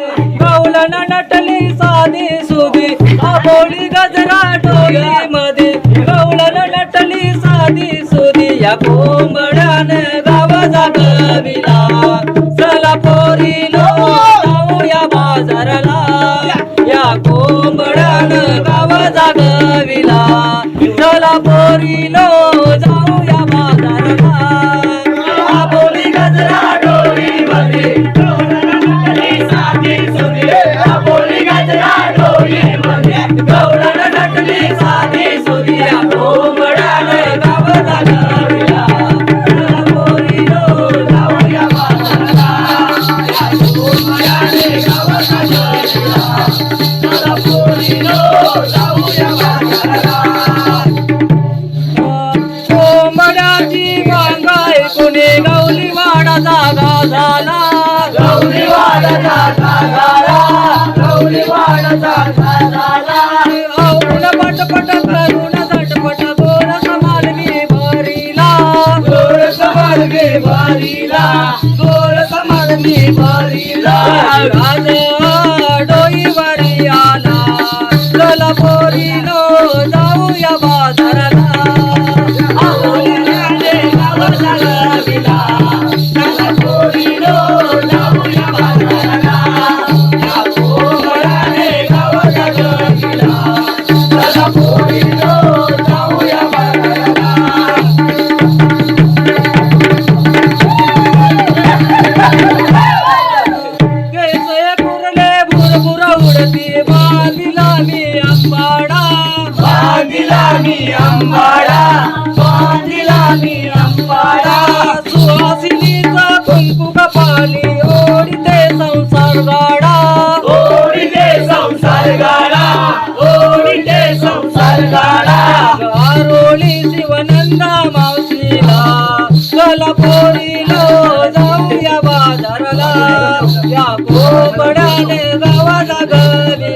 गवलन नटली साधी सुधी आबोली गजरा टोली मध्ये गवलन नटली साधी सुधी या कोंबड्यान गाव जागविला. चला पोरीनो जाऊया बाजारला. या कोंबड्यान गाव जागविला. चला पोरीनो जाऊया बाजारला. कोंबड्याची मांगाय कुणी गौली वाडा जागा झाला. भरीला गोर समालगी भरीला. राज डोई वरी आला चला जाऊया भुरभुर उडती बांधिला मी अंबाडा. बांधिला मी अंबाडा. बांधिला मी अंबाडा. सुहासिनीचा कुंकू कपाली ओढीते संसार गाडा. ओढीते संसार गाडा. ओढीते संसार गाडा. गारोळी शिवनंदा मावशीला. चला पोरीलो जाऊया धरला या कोबड्याने गावाला गविला